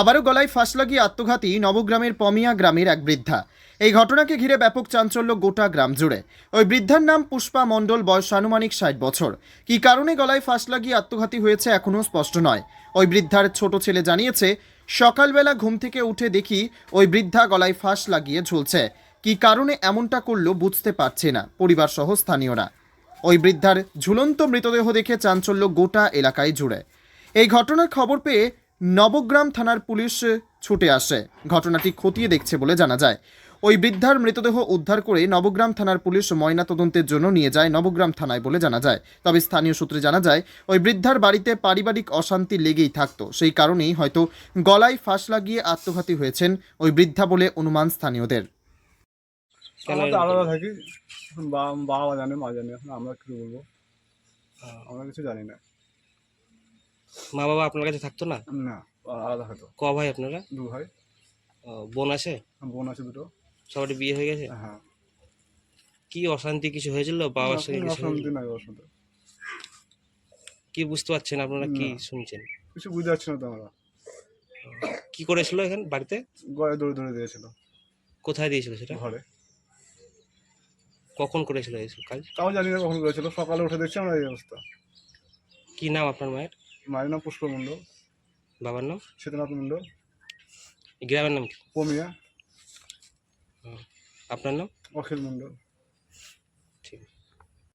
আবারও গলায় ফাঁস লাগিয়ে আত্মঘাতী নবগ্রামের পমিয়া গ্রামের এক বৃদ্ধা। এই ঘটনাকে ঘিরে ব্যাপক চাঞ্চল্য গোটা গ্রাম জুড়ে। ওই বৃদ্ধার নাম পুষ্পা মণ্ডল, বয়স আনুমানিক ষাট বছর। কী কারণে গলায় ফাঁস লাগিয়ে আত্মঘাতী হয়েছে এখনও স্পষ্ট নয়। ওই বৃদ্ধার ছোট ছেলে জানিয়েছে, সকালবেলা ঘুম থেকে উঠে দেখি ওই বৃদ্ধা গলায় ফাঁস লাগিয়ে ঝুলছে। কী কারণে এমনটা করল বুঝতে পারছে না পরিবার সহ স্থানীয়রা। ওই বৃদ্ধার ঝুলন্ত মৃতদেহ দেখে চাঞ্চল্য গোটা এলাকায় জুড়ে। এই ঘটনার খবর পেয়ে নবগ্রাম থানার পুলিশ ছুটে আসে। ঘটনাটি খতিয়ে দেখছে বলে জানা যায়। ওই বৃদ্ধার মৃতদেহ উদ্ধার করে নবগ্রাম থানার পুলিশ ময়না তদন্তের জন্য নিয়ে যায় নবগ্রাম থানায় বলে জানা যায়। তবে স্থানীয় সূত্রে জানা যায় ওই বৃদ্ধার বাড়িতে পারিবারিক অশান্তি লেগেই থাকতো। সেই কারণেই হয়তো গলায় ফাঁস লাগিয়ে আত্মঘাতী হয়েছেন ওই বৃদ্ধা বলে অনুমান স্থানীয়দের। আমরা তো আলাদা থাকি। বাবা জানে মা জানে এখন আমরা কিছু বলব? আমরা কিছু জানি না। মা বাবা আপনার কাছে থাকতো না? না আলাদা হয়তো ক ভাই আপনারা? দু ভাই। বোন আছে? বোন আছে দুটো। সবারই বিয়ে হয়ে গেছে? হ্যাঁ। কি অশান্তি কিছু হয়েছিল? বাবার সঙ্গে কিছু অশান্তি নাই সাথে কি বুঝতে পারছেন আপনারা কি শুনছেন? কিছু বুঝতে পারছি না তো আমরা। কি করেছিল এখানে বাড়িতে? গয়ে দৌড়ে দৌড়ে দিয়েছিল। কোথায় দিয়েছিল সেটা? ঘরে। কখন করেছিল এইসব কাজ? তাও জানি না কখন করেছিল। সকালে উঠে দেখছি আমরা এই অবস্থা। কি নাম আপনার মায়ের? মায়ের নাম পুষ্প মণ্ডল। বাবার নাম? শীতনাথ মণ্ডল। গ্রামের নাম কি? পমিয়া। আপনার নাম? অখিল মণ্ডল। ঠিক। আছে